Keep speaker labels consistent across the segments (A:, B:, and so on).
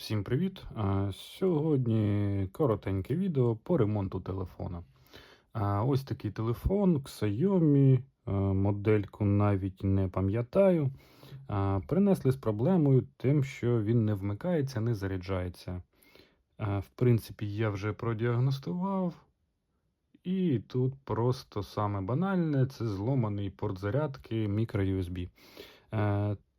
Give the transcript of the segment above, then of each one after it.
A: Всім привіт! Сьогодні коротеньке відео по ремонту телефона. Ось такий телефон Xiaomi, модельку навіть не пам'ятаю. Принесли з проблемою тим, що він не вмикається, не заряджається. В принципі, я вже продіагностував. І тут просто саме банальне це зломаний порт зарядки microUSB.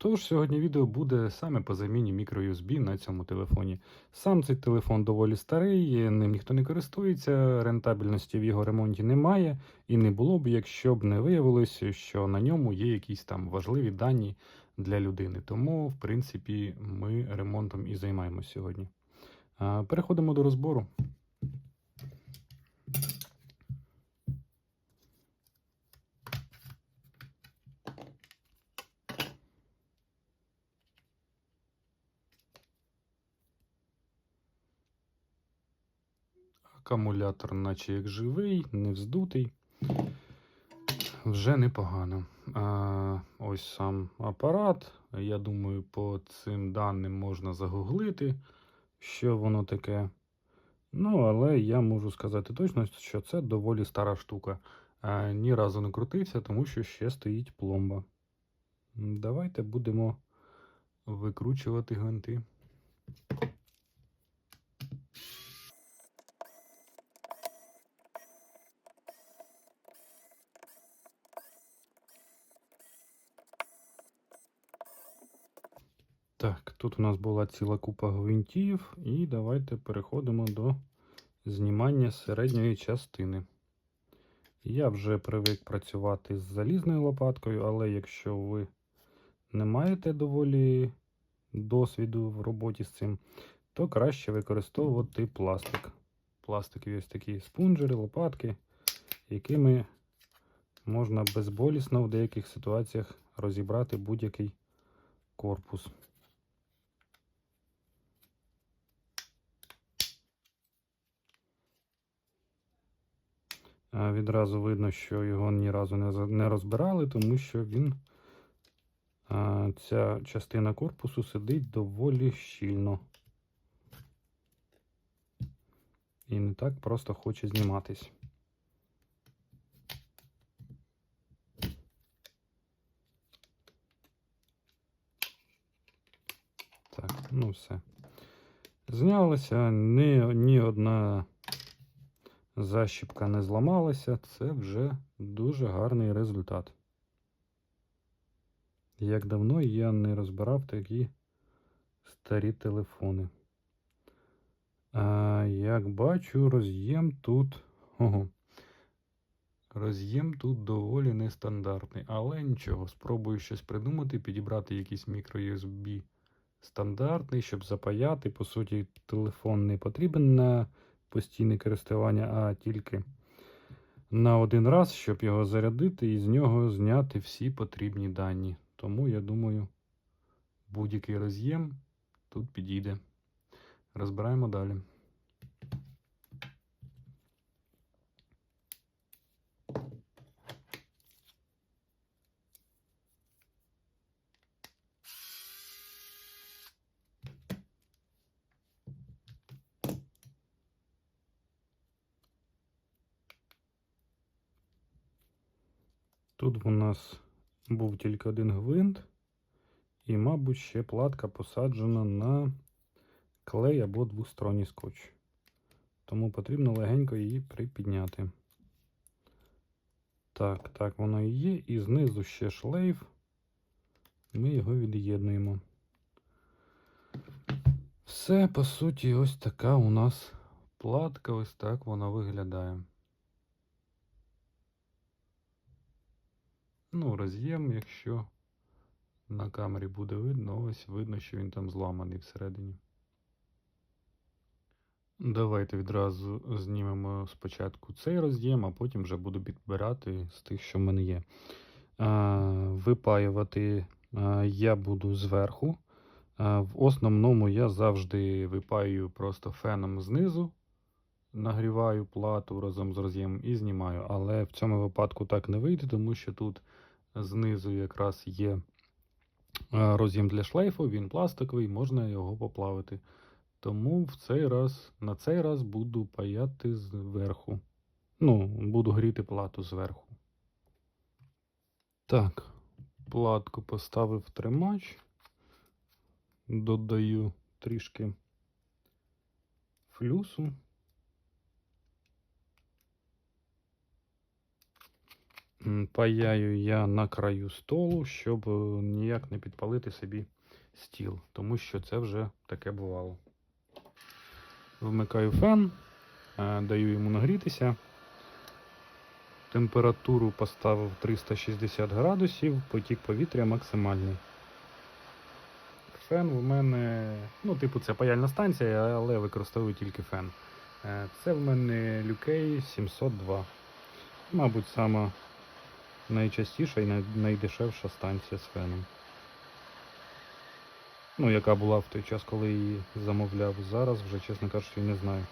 A: Тож сьогодні відео буде саме по заміні microUSB на цьому телефоні. Сам цей телефон доволі старий, ним ніхто не користується, рентабельності в його ремонті немає, і не було б, якщо б не виявилося, що на ньому є якісь там важливі дані для людини. Тому, в принципі, ми ремонтом і займаємося сьогодні. Переходимо до розбору. Акумулятор, наче як живий, не вздутий. Вже непогано. А, ось сам апарат. Я думаю, по цим даним можна загуглити, що воно таке. Ну, але я можу сказати точно, що це доволі стара штука. А, ні разу не крутився, тому що ще стоїть пломба. Давайте будемо викручувати гвинти. Так, тут у нас була ціла купа гвинтів, і давайте переходимо до знімання середньої частини. Я вже привик працювати з залізною лопаткою, але якщо ви не маєте доволі досвіду в роботі з цим, то краще використовувати пластик. Пластикові ось такі спунжери, лопатки, якими можна безболісно в деяких ситуаціях розібрати будь-який корпус. Відразу видно, що його ні разу не розбирали, тому що він ця частина корпусу сидить доволі щільно. І не так просто хоче зніматись. Так, ну все. Знялося, ні, ні одна защіпка не зламалася, це вже дуже гарний результат. Як давно я не розбирав такі старі телефони. А, як бачу, роз'єм тут. Ого. Роз'єм тут доволі нестандартний, але нічого, спробую щось придумати, підібрати якийсь мікро-USB стандартний, щоб запаяти. По суті, телефон не потрібен на постійне користування, а тільки на один раз, щоб його зарядити і з нього зняти всі потрібні дані. Тому я думаю, будь-який роз'єм тут підійде. Розбираємо далі. Тут у нас був тільки один гвинт, і, мабуть, ще платка посаджена на клей або двосторонній скотч. Тому потрібно легенько її припідняти. Так, так, воно і є. І знизу ще шлейф. Ми його від'єднуємо. Все, по суті, ось така у нас платка, ось так вона виглядає. Ну, роз'єм, якщо на камері буде видно, ось видно, що він там зламаний всередині. Давайте відразу знімемо спочатку цей роз'єм, а потім вже буду підбирати з тих, що в мене є. Випаювати я буду зверху. В основному я завжди випаюю просто феном знизу, нагріваю плату разом з роз'ємом і знімаю. Але в цьому випадку так не вийде, тому що тут знизу якраз є роз'єм для шлейфу, він пластиковий, можна його поплавити. Тому в цей раз, на цей раз буду паяти зверху. Ну, буду гріти плату зверху. Так, платку поставив тримач. Додаю трішки флюсу. Паяю я на краю столу, щоб е, ніяк не підпалити собі стіл, тому що це вже таке бувало. Вмикаю фен, е, даю йому нагрітися. Температуру поставив 360 градусів, потік повітря максимальний. Фен у мене, ну, типу, це паяльна станція, але використовую тільки фен. Е, Це в мене Люкей 702. Мабуть, сама найчастіша і найдешевша станція з феном. Ну, яка була в той час, коли її замовляв. Зараз вже, чесно кажучи, не знаю.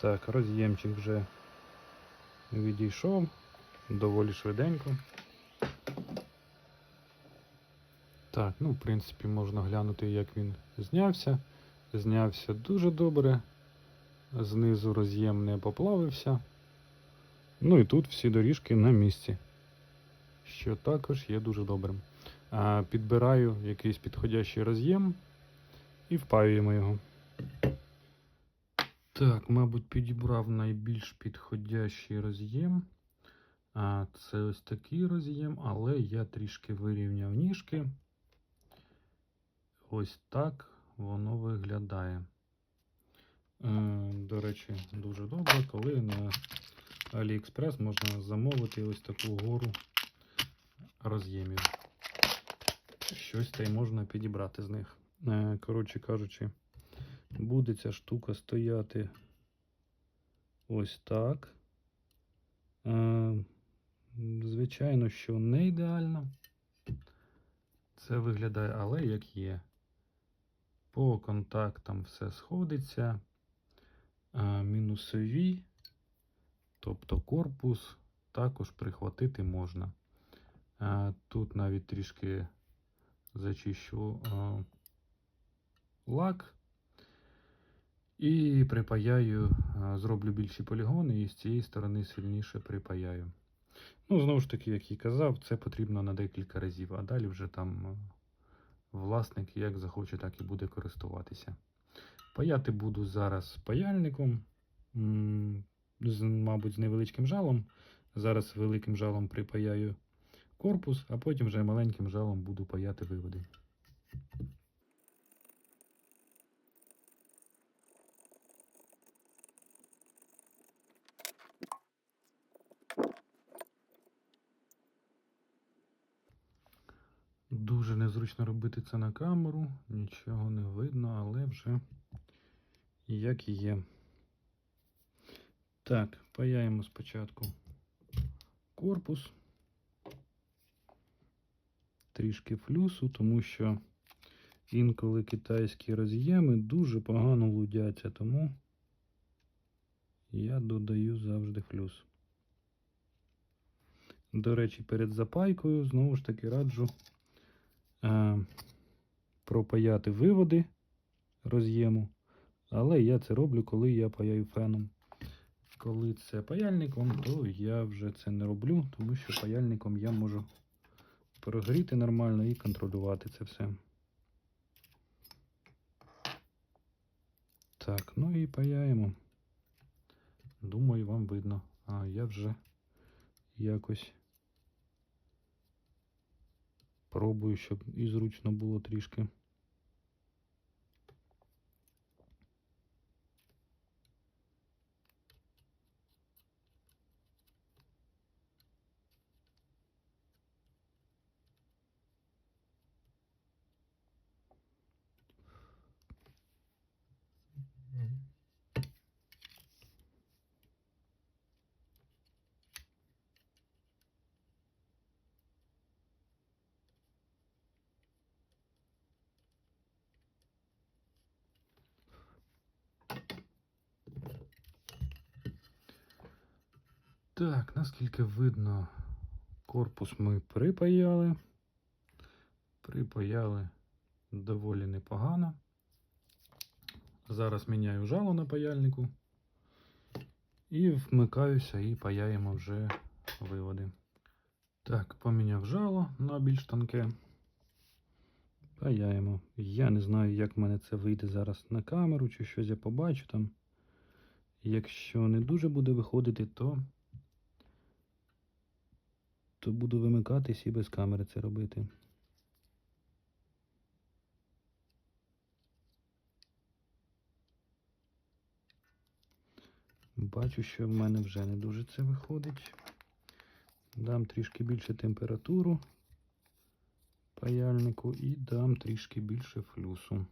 A: Так, роз'ємчик вже відійшов доволі швиденько. Так, ну, в принципі, можна глянути, як він знявся. Знявся дуже добре. Знизу роз'єм не поплавився. Ну і тут всі доріжки на місці, що також є дуже добрим. А, підбираю якийсь підходящий роз'єм і впаюємо його. Так, мабуть, підібрав найбільш підходящий роз'єм. А, це ось такий роз'єм, але я трішки вирівняв ніжки. Ось так воно виглядає. До речі, дуже добре, коли на AliExpress можна замовити ось таку гору роз'ємів. Щось та й можна підібрати з них. Е, Коротше кажучи, буде ця штука стояти ось так. Е, Звичайно, що не ідеально. Це виглядає, але як є. По контактам все сходиться. А, мінусові, тобто корпус, також прихватити можна. А, тут навіть трішки зачищу а, лак і припаяю, зроблю більші полігони і з цієї сторони сильніше припаяю. Ну, знову ж таки, як і казав, це потрібно на декілька разів, а далі вже там власник як захоче, так і буде користуватися. Паяти буду зараз паяльником, мабуть, з невеличким жалом. Зараз великим жалом припаяю корпус, а потім вже маленьким жалом буду паяти виводи. Дуже незручно робити це на камеру, нічого не видно, але вже як є. Так, паяємо спочатку корпус, трішки флюсу, тому що інколи китайські роз'єми дуже погано лудяться, тому я додаю завжди флюс. До речі, перед запайкою знову ж таки раджу пропаяти виводи роз'єму. Але я це роблю, коли я паяю феном. Коли це паяльником, то я вже це не роблю, тому що паяльником я можу прогріти нормально і контролювати це все. Так, ну і паяємо. Думаю, вам видно. А я вже якось пробую, щоб і зручно було трішки. Так, наскільки видно, корпус ми припаяли. Припаяли доволі непогано. Зараз міняю жало на паяльнику. І вмикаюся і паяємо вже виводи. Так, поміняв жало на більш тонке. Паяємо. Я не знаю, як в мене це вийде зараз на камеру, чи щось я побачу там. Якщо не дуже буде виходити, то, то буду вимикатись і без камери це робити. Бачу, що в мене вже не дуже це виходить. Дам трішки більше температуру паяльнику і дам трішки більше флюсу.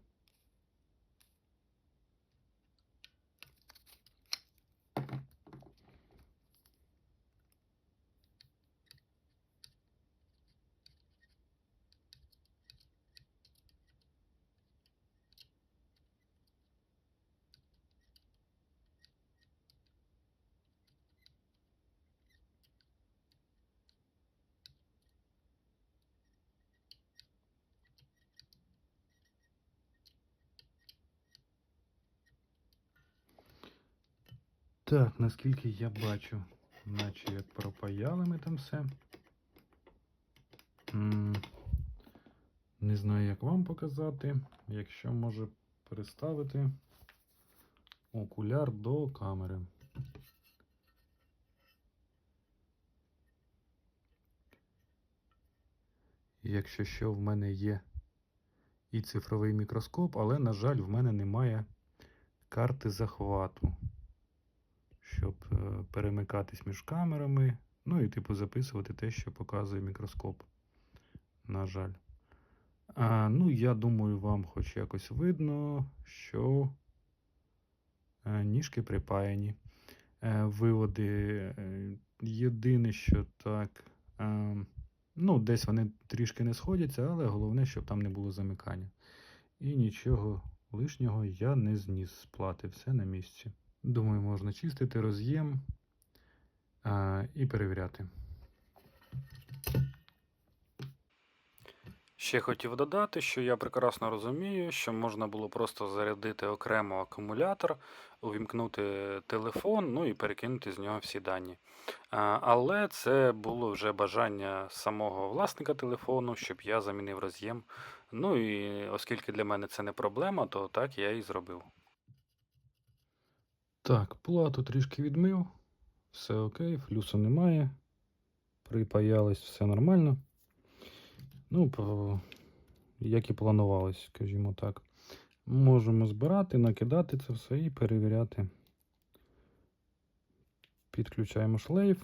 A: Так, наскільки я бачу, наче як пропаяли ми там все. Не знаю, як вам показати. Якщо може переставити окуляр до камери. Якщо що, в мене є і цифровий мікроскоп, але, на жаль, в мене немає карти захвату щоб е, перемикатись між камерами, ну і типу записувати те, що показує мікроскоп. На жаль. А, Ну, я думаю, вам хоч якось видно, що е, ніжки припаяні. Е, Виводи єдине, що так. Ну, десь вони трішки не сходяться, але головне, щоб там не було замикання. І нічого лишнього я не зніс з плати, все на місці. Думаю, можна чистити роз'єм і перевіряти. Ще хотів додати, що я прекрасно розумію, що можна було просто зарядити окремо акумулятор, увімкнути телефон, ну і перекинути з нього всі дані. Але це було вже бажання самого власника телефону, щоб я замінив роз'єм. Ну і оскільки для мене це не проблема, то так я і зробив. Так, плату трішки відмив. Все окей, флюсу немає. Припаялись, все нормально. Ну, як і планувалось, скажімо так. Можемо збирати, накидати це все і перевіряти. Підключаємо шлейф.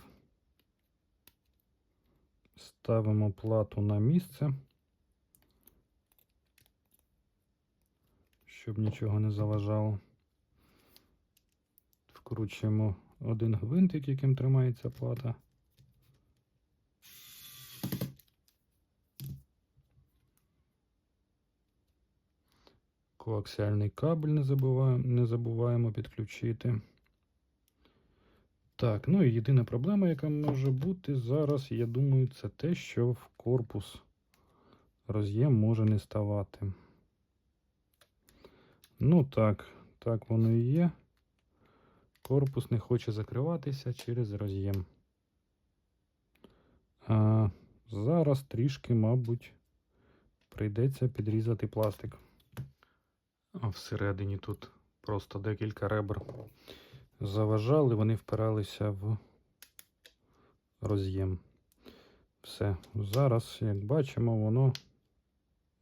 A: Ставимо плату на місце. Щоб нічого не заважало. Вкручуємо один гвинтик, яким тримається плата. Коаксіальний кабель не забуваємо, не забуваємо підключити. Так, ну і єдина проблема, яка може бути зараз, я думаю, це те, що в корпус роз'єм може не ставати. Ну так, так воно і є. Корпус не хоче закриватися через роз'єм. А зараз трішки, мабуть, прийдеться підрізати пластик. А всередині тут просто декілька ребер заважали, вони впиралися в роз'єм. Все. Зараз, як бачимо, воно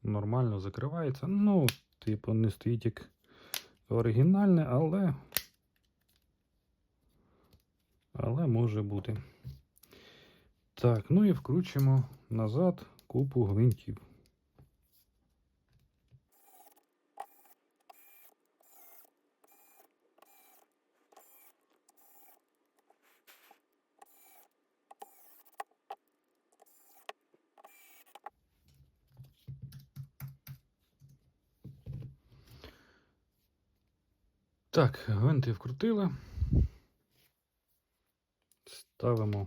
A: нормально закривається. Ну, типу, не стоїть як оригінальне, але але може бути. Так, ну і вкручуємо назад купу гвинтів. Так, гвинти вкрутили. Ставимо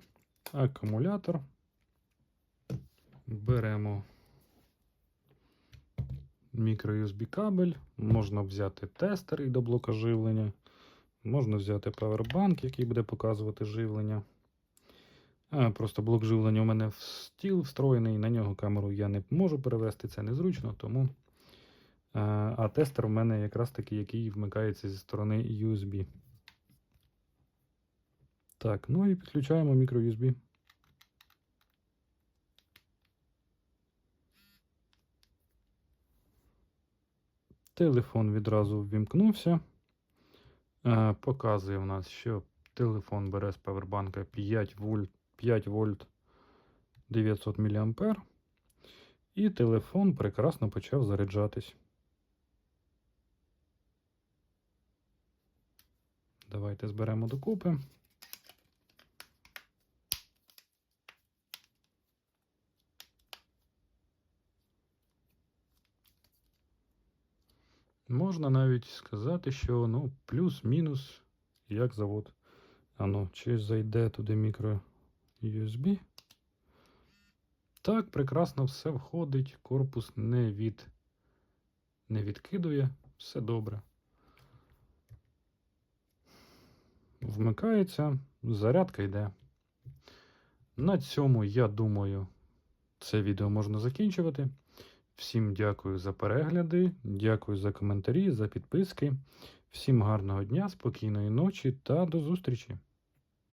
A: акумулятор. Беремо мікро-USB кабель. Можна взяти тестер і до блока живлення. Можна взяти павербанк, який буде показувати живлення. Просто блок живлення у мене в стіл встроєний, на нього камеру я не можу перевести, це незручно, тому. А, тестер у мене якраз такий, який вмикається зі сторони USB. Так, ну і підключаємо мікро-USB. Телефон відразу ввімкнувся. Е, Показує в нас, що телефон бере з павербанка 5 вольт, 5 вольт 900 мА. І телефон прекрасно почав заряджатись. Давайте зберемо докупи. Можна навіть сказати, що ну, плюс-мінус, як завод. Ану, чи зайде туди мікро USB. Так, прекрасно все входить, корпус не від не відкидує, все добре. Вмикається, зарядка йде. На цьому, я думаю, це відео можна закінчувати. Всім дякую за перегляди, дякую за коментарі, за підписки. Всім гарного дня, спокійної ночі та до зустрічі!